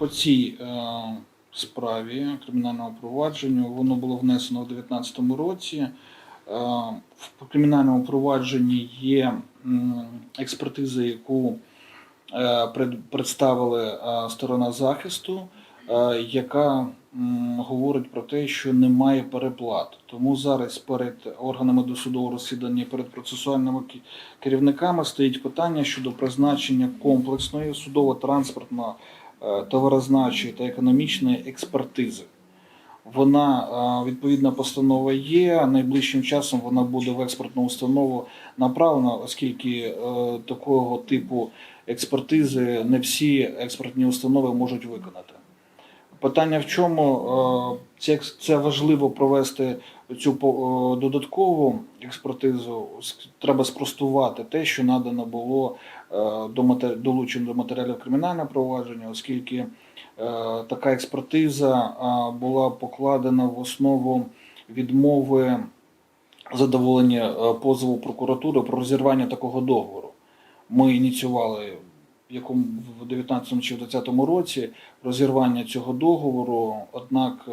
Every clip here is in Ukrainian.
по цій е, справі кримінального провадження воно було внесено у 2019 році. Е, В кримінальному провадженні є експертиза, яку е, пред- представили е, сторона захисту, яка говорить про те, що немає переплат. Тому зараз перед органами досудового розслідування, перед процесуальними керівниками стоїть питання щодо призначення комплексної судово-транспортно е, товарознавчої та економічної експертизи. Вона е, відповідна постанова є. Найближчим часом вона буде в експертну установу направлена, оскільки е, такого типу експертизи не всі експертні установи можуть виконати. Питання в чому Е, це важливо провести цю додаткову експертизу. Треба спростувати те, що надано було е, до долучено до матеріалів кримінального провадження, оскільки е, така експертиза е, була покладена в основу відмови задоволення позову прокуратури про розірвання такого договору. Ми ініціювали в якому в 19 чи в 20 році розірвання цього договору. Однак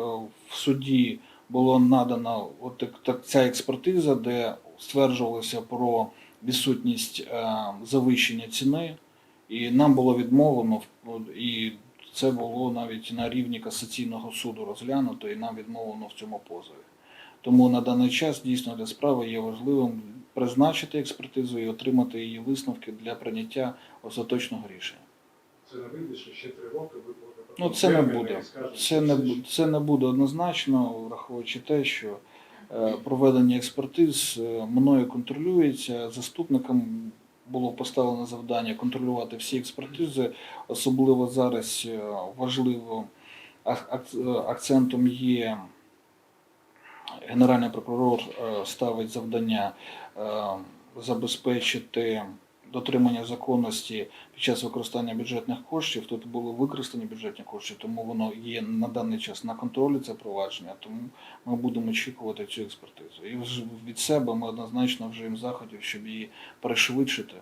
в суді було надано от так, ця експертиза, де стверджувалося про відсутність е, завищення ціни, і нам було відмовлено і це було навіть на рівні касаційного суду розглянуто, і нам відмовлено в цьому позові. Тому на даний час дійсно для справи є важливим призначити експертизу і отримати її висновки для прийняття остаточного рішення. Це не вийде, що ще три роки ви будете. Ну це не буде. Це не буде. Це не буде однозначно, враховуючи те, що е, проведення експертиз е, мною контролюється. Заступникам було поставлено завдання контролювати всі експертизи. Особливо зараз е, важливо ак- ак- акцентом є. Генеральний прокурор ставить завдання забезпечити дотримання законності під час використання бюджетних коштів. Тут були використані бюджетні кошти, тому воно є на даний час на контролі це провадження. Тому ми будемо очікувати цю експертизу. І вже від себе ми однозначно вжиємо заходів, щоб її перешвидшити